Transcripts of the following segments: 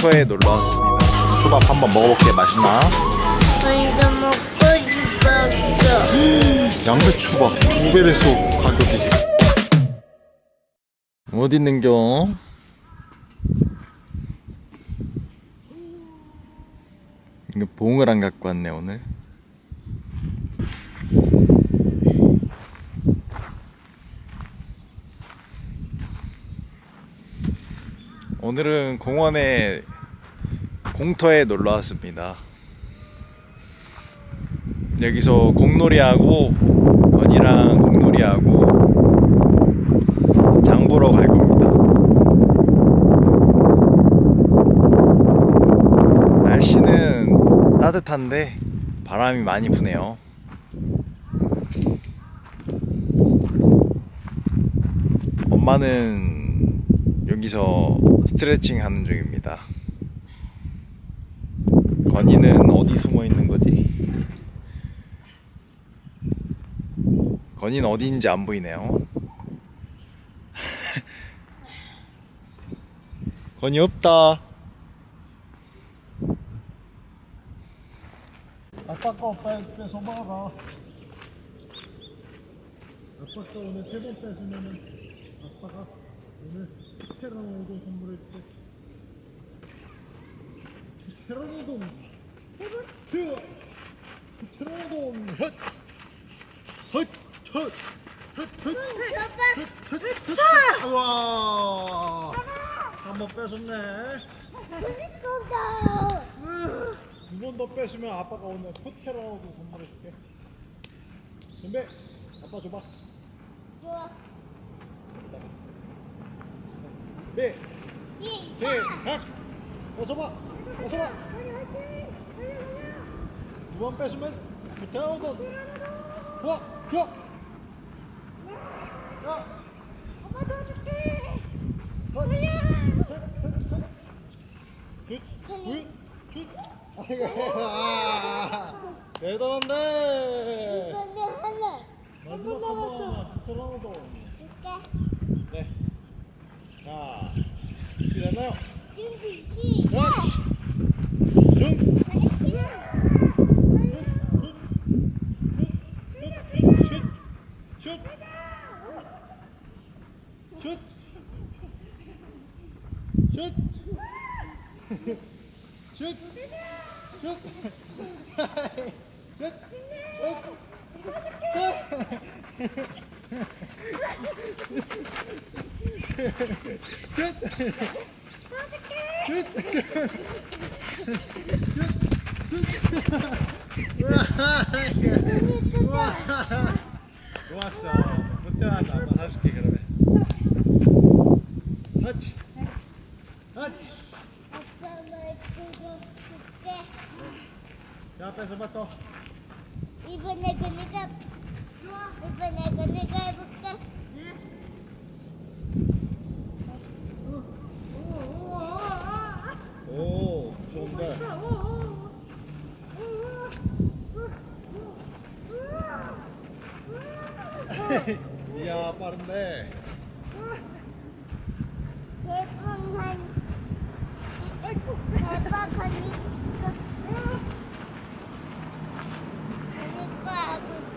공터에 놀러 왔습니다. 초밥 한번 먹어볼게 맛있나? 먼저 먹고 싶었어. 양배추밥 두배 됐어 가격이. 어디 있는겨? 이거 봉을 안 갖고 왔네 오늘. 오늘은 공원에 공터에 놀러 왔습니다. 여기서 공놀이하고 건이랑 공놀이하고 장 보러 갈 겁니다. 날씨는 따뜻한데 바람이 많이 부네요. 엄마는 여기서 스트레칭 하는 중입니다. 건이는 어디 숨어 있는 거지? 건이는 어디인지 안 보이네요. 건이 없다. 아빠가 오빠 뺏어 먹어라. 아빠가 오늘 세번 뺏으면은 아빠가 오늘 테라노돈 선물해줄게. 헛! 헛! 헛! 헛! 헛! 헛! 헛! 우와! 한번 뺏었네. 두 번 더 뺏으면 아빠가 오늘 호텔하고 선물해줄게. 준비. 아빠 줘봐. 좋아. 네. 시작. 시작. 어서 봐. 어서 봐. 두번 뺏으면 호텔하고. 좋아. 좋아. 야. 엄마 도와줄게. 헛. 굿. 굿. 굿. 아이고. 아. 대단한데. 이번에 하나 마지막 한 번. 호텔하고. 줄게. 네. 자, 준 비됐나요? 준비 자, 시작. 중, 슛, 슛, 슛, 슛, 슛, 슛, 좋았어. 부탁한다. 한번 사줄게 그러면. 터치. 터치. 아빠 말 그거 줄게. 자, 뺏어봐 또. 이번에 그니까 이번에 그니까 해볼게. 오, 좋은데. 이야, 빠른데. 대분한 대박 하니까 하니까 하고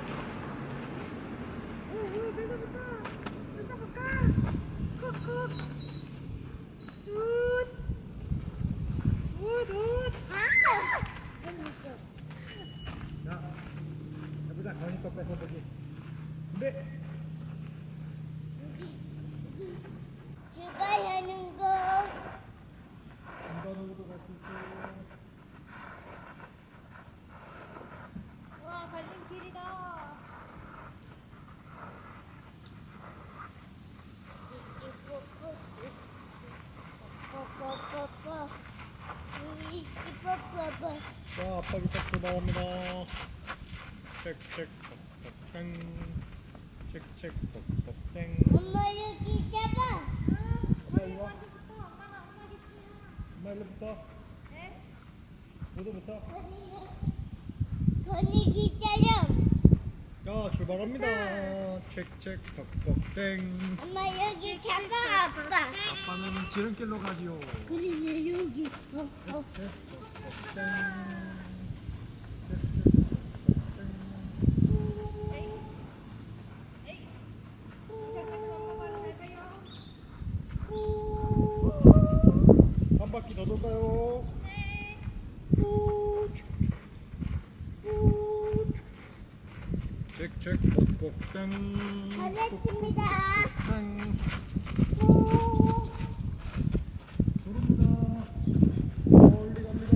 자, 해보자. 거니까 뺏어보기. 준비. 출발하는 거 중간으로도 갈수 있고. 와 갈린 길이다. 뽀뽀뽀뽀 뽀뽀뽀뽀 자, 아빠 기차 출발합니다. 엄마 여기 잡아 엄마 이리 와. 엄마 일로부터. 모두부터. 건이 기다려 자, 출발합니다. 책, 책, 톡톡, 땡. 엄마 여기 잡아 아빠 아빠는 지름길로 가지요. 그리네 여기 어한 바퀴 더 돌까요? 책책 꼭꼭땡. 잘했습니다. 땡. 도릅니다 멀리 갑니다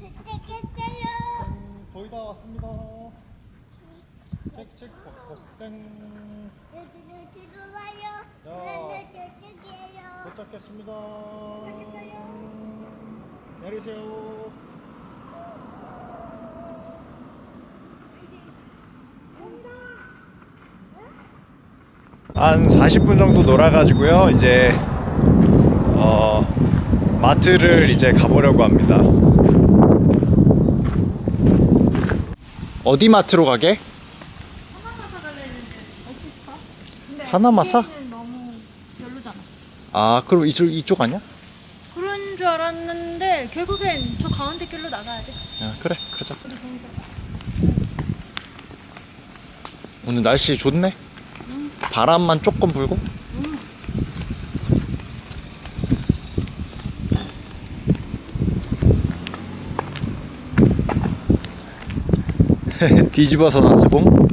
택택했어요. 거의 다 왔습니다 책책 꼭꼭땡 여기는 들어와요. 야. 나는 저쪽이에요. 도착했습니다 내리세요 한 40분 정도 놀아가지고요. 이제 어, 마트를 이제 가보려고 합니다. 어디 마트로 가게? 하나마사 너무 별로잖아. 아, 그럼 이쪽 이쪽 아니야? 그런 줄 알았는데 결국엔 저 가운데 길로 나가야 돼. 야, 그래, 가자. 오늘 날씨 좋네. 바람만 조금 불고. 뒤집어서 놨어 봉.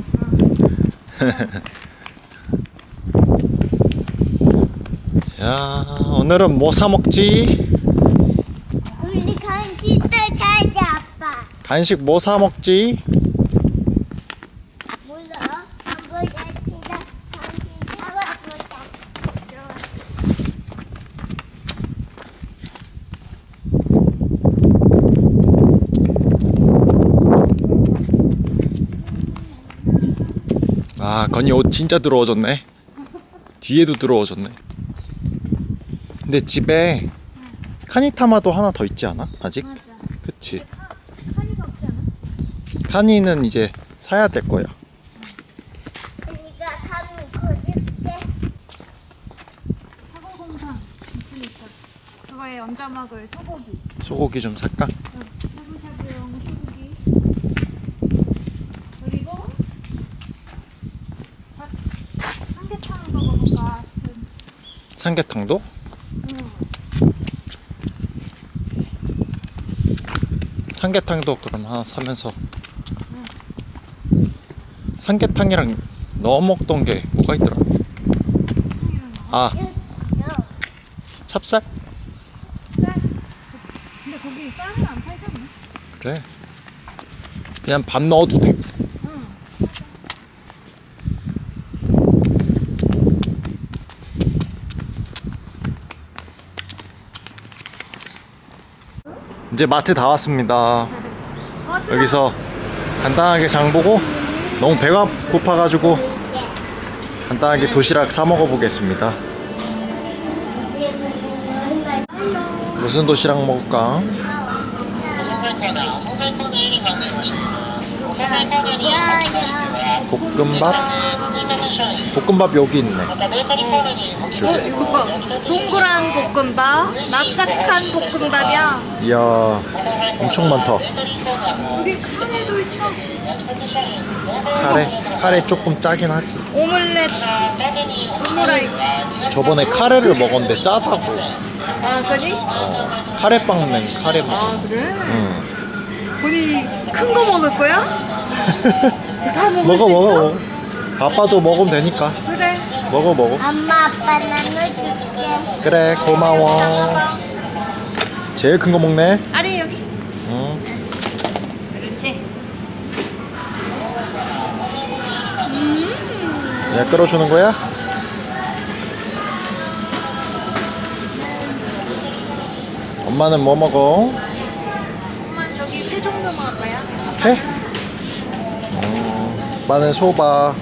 자, 오늘은 뭐 사 먹지? 우리 간식도 잘 잡아. 간식 뭐 사 먹지? 몰라. 한번 잡히다. 간식 잡아보자. 아, 건이 옷 진짜 들어워졌네. 뒤에도 들어워졌네. 근데 집에 카니타마도 하나 더 있지 않아? 아직? 맞아. 그치. 한이가 없지 않아? 타니는 이제 사야 될 거야. 사고공상 그거에 얹어 먹을 소고기. 소고기 좀 살까? 샤브샤브용 소고기. 그리고 밥 삼계탕 거 먹을까 싶은. 삼계탕도? 응. 삼계탕도 그럼 하나 사면서. 삼계탕이랑 넣어 먹던 게 뭐가 있더라? 아, 찹쌀? 쌀. 근데 거기 쌀은 안 팔잖아. 그래. 그냥 밥 넣어도 돼. 이제 마트 다 왔습니다. 여기서 간단하게 장 보고 너무 배가 고파가지고 간단하게 도시락 사 먹어 보겠습니다. 무슨 도시락 먹을까? 볶음밥? 볶음밥 여기 있네. 이쪽에. 이거 봐. 동그란 볶음밥, 납작한 볶음밥이야. 이야, 엄청 많다. 여기 카레도 있어. 카레? 카레 조금 짜긴 하지. 오믈렛, 오므라이스. 저번에 카레를 먹었는데 짜다고. 아, 그니? 어, 카레빵 맨 카레 먹어. 아, 그래? 응. 본이 큰 거 먹을 거야? 다 먹을 먹어 수 먹어. 아빠도 먹으면 되니까. 있어? 그래. 먹어 먹어. 엄마 아빠 나눠줄게. 그래 고마워. 제일 큰 거 먹네. 아래 여기. 응. 그렇지. 야 끌어주는 거야? 엄마는 뭐 먹어? 엄마 저기 회 종류 먹을 거야? 회? 음, 아빠는 소바.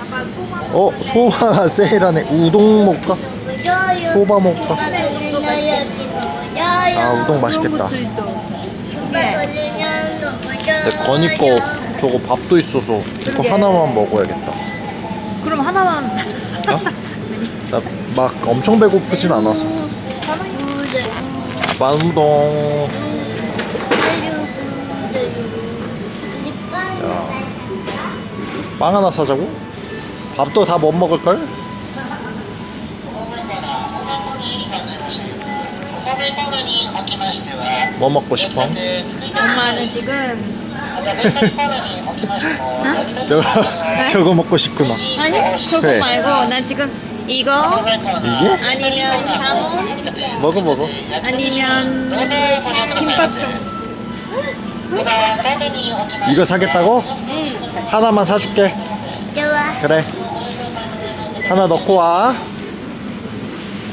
아빠 소바. 어 소바가 세일하네. 우동? 먹어요. 소바 먹을까? 아 우동 맛있겠다. 근데 건이 거 저거 밥도 있어서 이거. 하나만 먹어야겠다. 그럼 하나만. 어? 나막 엄청 배고프진 않아서. 만우동. 빵 하나 사자고? 밥도 다 못 먹을 걸? 뭐 먹고 싶어? 엄마는 지금 저거 저거 먹고 싶구나. 아니 저거 네. 말고 난 지금 이거 이게? 아니면 사모 먹어 먹어. 아니면 김밥 좀 이거 사겠다고? 하나만 사줄게. 좋아. 그래. 하나 넣고 와.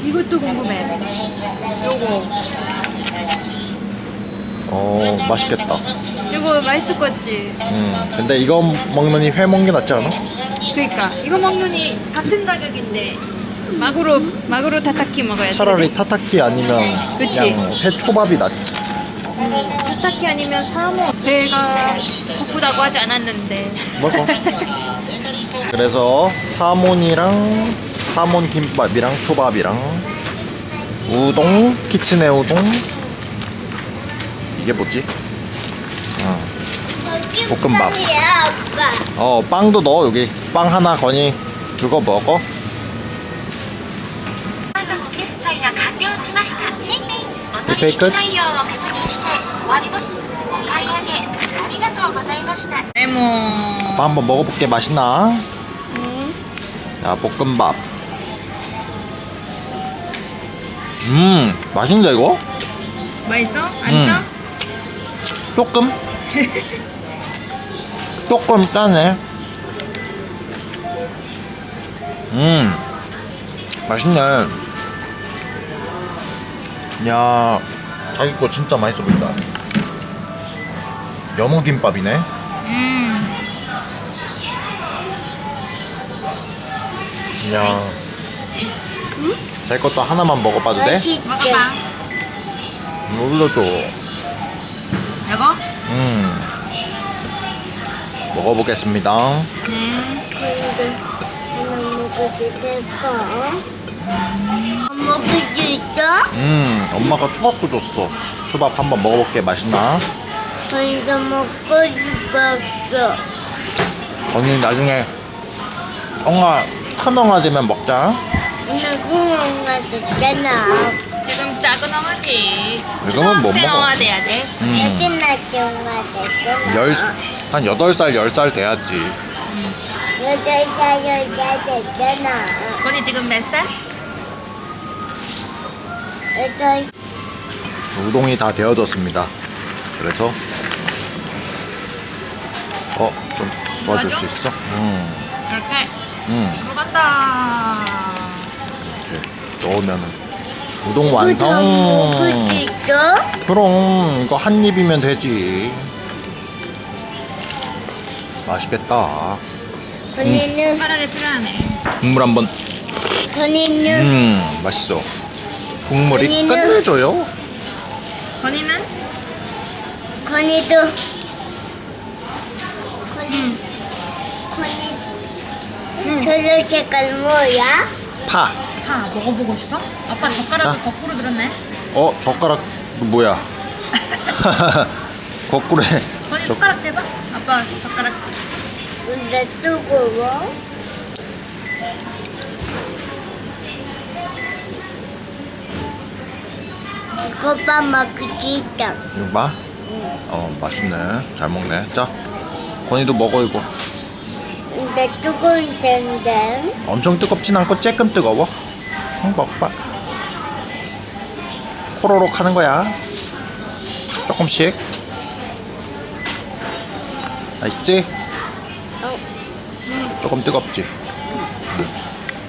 이것도 궁금해 요거 어 맛있겠다. 이거 맛있을 것 같지 음 근데 이거 먹느니 회 먹는 게 낫지 않아? 그러니까 이거 먹느니 같은 가격인데 마구로 마구로 타타키 먹어야지 차라리 타타키 아니면 그치. 그냥 회 초밥이 낫지. 음, 타타키 아니면 사모 배가 고프다고 하지 않았는데 먹어. 그래서 사몬이랑 사몬 김밥이랑 초밥이랑 우동 키친의 우동 이게 뭐지? 어, 볶음밥. 볶음밥이야, 아빠. 어 빵도 넣어 여기 빵 하나 거니 그거 먹어 決済が完了しました。おペイク取引内容を確認して 레몬 아빠 한번 먹어볼게 맛있나? 네. 야 볶음밥 음 맛있는데 이거? 맛있어? 음. 안 짜? 조금? 조금 짜네 음 맛있네 야 자기 거 진짜 맛있어 보인다 연어 김밥이네 음야 자기 것도 하나만 먹어봐도 돼? 맛있게. 먹어봐 눌러줘 이거? 음 먹어보겠습니다 네 근데 하나 먹을 수 있을까? 안 먹을 수 있어? 음 엄마가 초밥도 줬어 초밥 한번 먹어볼게 맛있나? 근데 먹고 싶었어. 언니 나중에 엉아 큰 엉아 되면 먹자 나 공원가 됐잖아. 지금 작은 엉아지 이거는 못 먹어. 엉아 돼야 돼 음, 여기 나 공원 됐잖아. 열, 한 8살 10살 돼야지 여덟 살 여자 됐잖아. 건이 지금 몇 살? 여덟 우동이 다 되어졌습니다 그래서 어 좀 도와줄 수 있어? 음, 이렇게? 음. 들어간다. 이렇게 넣으면은. 우동 완성. 있어? 그럼 이거 한 입이면 되지. 맛있겠다. 건이는 숟가락에 필요하네. 국물 한번. 건이는 음 맛있어. 국물이 언니는- 끝내줘요? 건이는? 건이도 건이 건이 저녁 색깔 뭐야? 파 파 먹어보고 싶어? 아빠 젓가락을 자. 거꾸로 들었네 어 젓가락 뭐야 거꾸로 해 건이 숟가락 대봐 아빠 젓가락 근데 뜨거워? 이거 봐 먹을 수 있다. 이거 봐. 어 맛있네. 잘 먹네. 자, 건이도 먹어 이거. 근데 뜨거울 텐데. 엄청 뜨겁진 않고 조금 뜨거워. 응, 먹봐. 코로록 하는 거야. 조금씩. 맛있지? 어. 조금 뜨겁지.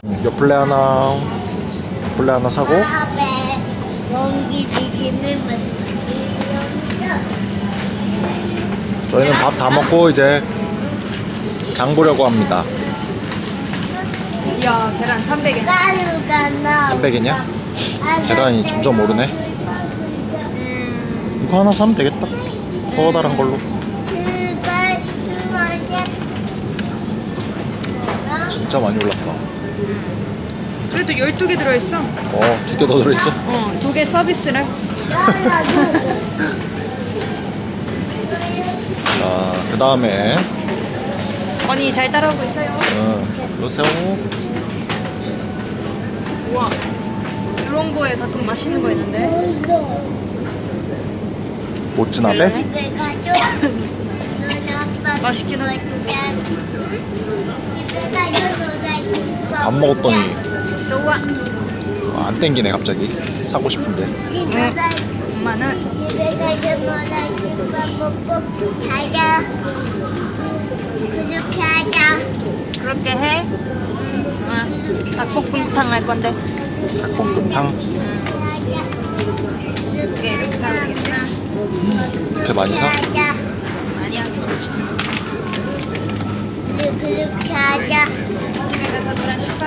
음, 요플레 하나, 요플레 하나 사고. 저희는 밥 다 먹고 이제 장 보려고 합니다. 이야 계란 300엔 가루가 나. 300이냐? 계란이 점점 오르네. 이거 하나 사면 되겠다. 커다란 걸로. 진짜 많이 올랐다. 그래도 12개 들어있어. 어, 두 개 더 들어있어. 어, 두 개 서비스를. 자, 그 다음에, 언니 잘 따라오고 있어요. 어, 그러세요. 우와. 이런 거에 가끔 맛있는 거 있는데. 모츠나베? 아빠 맛있긴. 너네 밥 먹었더니 좋아. 어, 안 땡기네, 갑자기. 사고 싶은데. 엄마는 집에 가서 너네 김밥 먹고 가자. 그렇게 하자. 그렇게 해. 아, 닭볶음탕 할 건데. 닭볶음탕. 이렇게 이렇게 되겠지? 이렇게 많이 사? 하자. 아니야. 그렇게 하자. 집에 가서 놀아줄까?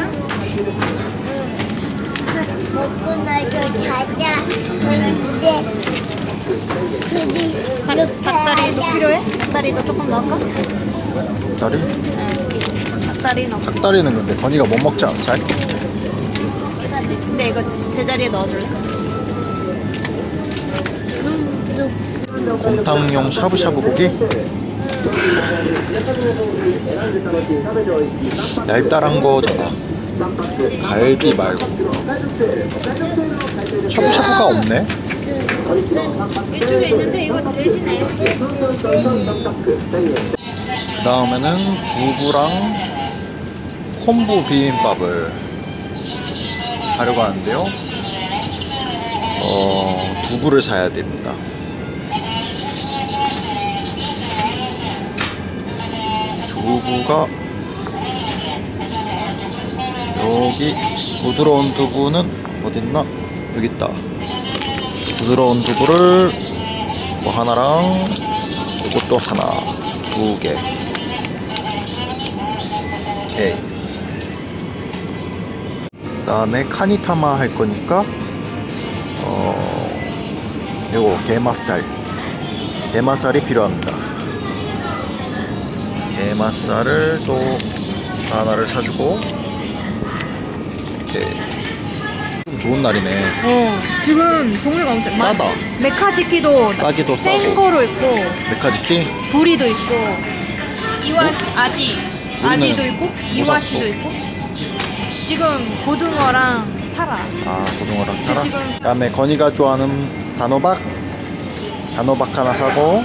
먹고 나서 자자. 근데 그리 닭, 닭다리도 필요해? 닭다리도 조금 넣을까? 닭다리? 응. 닭다리 넣고. 닭다리는 근데 건이가 못 먹지? 잘? 하지. 근데 이거 제자리에 넣어줄래? 곰탕용 샤브샤브 고기? 얇다란 거잖아. 갈비 말고. 샤브샤브가 없네? 이쪽에 있는데 이거 돼지네. 그 다음에는 두부랑 콤부 비빔밥을 하려고 하는데요. 어, 두부를 사야 됩니다. 두부가 여기 부드러운 두부는 어딨나? 여기 있다. 부드러운 두부를 뭐 하나랑 이것도 하나, 두 개. 오케이. 그 다음에 카니타마 할 거니까 어 요거 게맛살 게맛살이 필요합니다. 게맛살을 또 하나를 사주고 오케이. 좀 좋은 날이네. 어, 지금 종류가 엄청 많아. 싸다. 메카지키도 싸기도 생 싸고. 거로 있고 메카지키 부리도 있고 이와시 아지 우리는 아지도 있고 뭐 이와시도 샀어? 있고 지금 고등어랑 타라 아 고등어랑 타라. 지금- 그다음에 건이가 좋아하는 단호박 단호박 하나 사고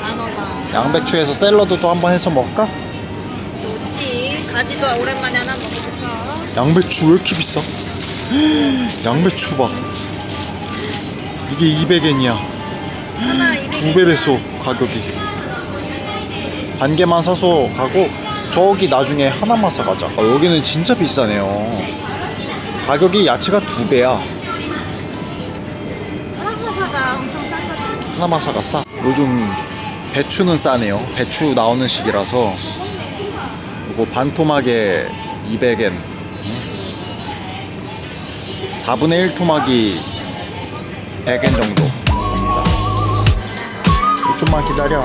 단어가 양배추에서 샐러드도 한번 해서 먹을까? 좋지 가지도 오랜만에 하나 먹어볼까 양배추 왜 이렇게 비싸? 양배추 봐. 이게 200엔이야. 하나 두배 됐어 가격이. 반 개만 사서 가고 저기 나중에 하나만 사가자. 아, 여기는 진짜 비싸네요. 가격이 야채가 두 배야. 하나사가 엄청 싼 거지 하나만 사가 싸. 요즘 배추는 싸네요. 배추 나오는 시기라서 이거 반 토막에 200엔. 4분의 1 토막이 100엔 정도. 좀만 기다려.